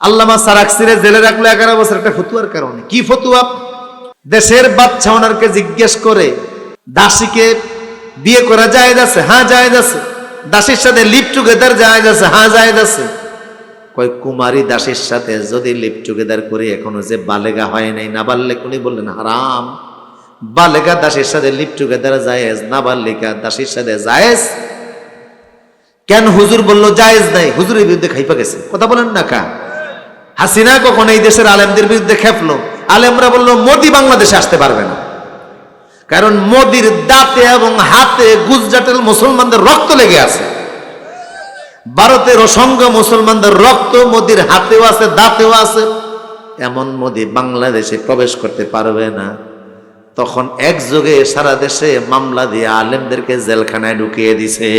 আল্লামা সারাক্সিরে জেলে রাখল এগারো বছর, একটা ফতুয়ার কারণে। কি ফতুয়া? দেশের বাচ্চা ওনারকে জিজ্ঞেস করে, দাসীকে বিয়ে করা যায় আছে? হ্যাঁ যায় আছে। দাসীর সাথে লিপ টুগেদার যায় আছে? হ্যাঁ যায় আছে। কয়, কুমারী দাসীর সাথে যদি লিপ টুগেদার করে এখনও যে বালেগা হয় নাই, না বাল্যে উনি বললেন, হারাম। বালেগা দাসীর সাথে লিপ টুগেদার জায়েজ, না বাল্যিকা দাসীর সাথে জায়েজ? কেন হুজুর বলল জায়েজ নাই? হুজুরের বিরুদ্ধে খাইপা গেছে। কথা বলেন না কা। হাসিনা কখন এই দেশের আলেমদের বিরুদ্ধে খেপলো। আলেমরা বলল, মোদি বাংলাদেশে আসতে পারবে না। কারণ মোদির দাঁতে এবং হাতে গুজরাটের মুসলমানদের রক্ত লেগে আছে। ভারতের অসংখ্য মুসলমানদের রক্ত মোদির হাতেও আছে, দাঁতেও আছে। এমন মোদি বাংলাদেশে প্রবেশ করতে পারবে না। তখন একযোগে সারা দেশে মামলা দিয়ে আলেমদেরকে জেলখানায় ঢুকিয়ে দিছে।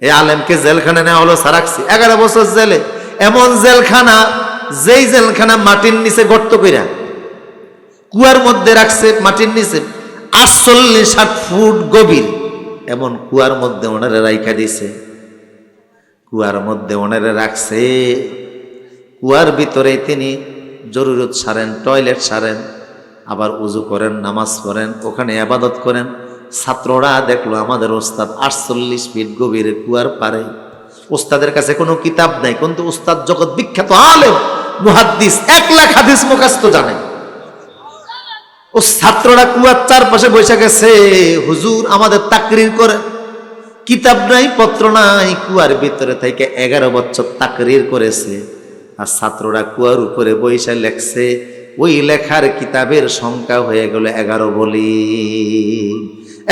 এই আলেমকে জেলখানায় নেওয়া হলো সারাক্সি এগারো বছর জেলে। এমন জেলখানা, যেই জেলখানা মাটির নিচে গর্ত কইরা কুয়ার মধ্যে রাখছে মাটির নিচে আটচল্লিশ ষাট ফুট গভীর। এমন কুয়ার মধ্যে ওনারে রাইখা দিছে। কুয়ার মধ্যে ওনারে রাখছে। কুয়ার ভিতরে তিনি জরুরত সারেন, টয়লেট সারেন, আবার উজু করেন, নামাজ পড়েন, ওখানে আবাদত করেন। ছাত্ররা দেখল, আমাদের ওস্তাদ আটচল্লিশ ফিট গভীরে কুয়ার পারে ওস্তাদের কাছে কোনো কিতাব নাই, কিন্তু ওস্তাদ জগৎ বিখ্যাত আলেম, মুহাদ্দিস, এক লাখ হাদিস মুখাস্ত জানে। ও ছাত্ররা কুয়ার চারপাশে বসে গেছে, হুজুর, আমাদের তাকরির করে। কিতাব নাই, পত্র নাই, কুয়ার ভিতরে থেকে এগারো বছর তাকরির করেছে। আর ছাত্ররা কুয়ার উপরে বৈশা লেখছে, ওই লেখার কিতাবের সংখ্যা হয়ে গেল এগারো বলি।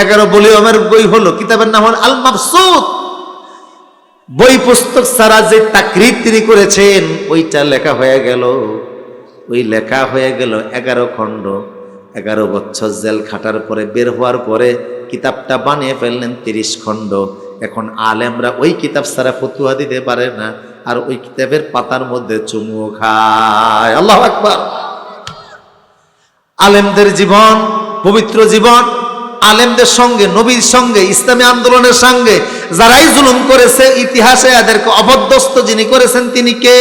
এগারো বলি আমার বই হলো, কিতাবের নাম হল আল মাবসুদ বই পুস্তক ছাড়া যে তাকরির তিনি করেছেন, ওইটা লেখা হয়ে গেল। ওই লেখা হয়ে গেল এগারো খণ্ড। এগারো বছর জেল খাটার পরে, বের হওয়ার পরে কিতাবটা বানিয়ে ফেললেন তিরিশ খণ্ড। এখন আলেমরা ওই কিতাব ছাড়া ফতুয়া দিতে পারে না, আর ওই কিতাবের পাতার মধ্যে চুমু খায়। আল্লাহ আকবার। আলেমদের জীবন, পবিত্র জীবন আলেমদের সঙ্গে, নবীর সঙ্গে, ইসলামী আন্দোলনের সঙ্গে যারাই জুলুম করেছে, ইতিহাসে এদেরকে অবদ্ধস্ত যিনি করেছেন তিনি কে?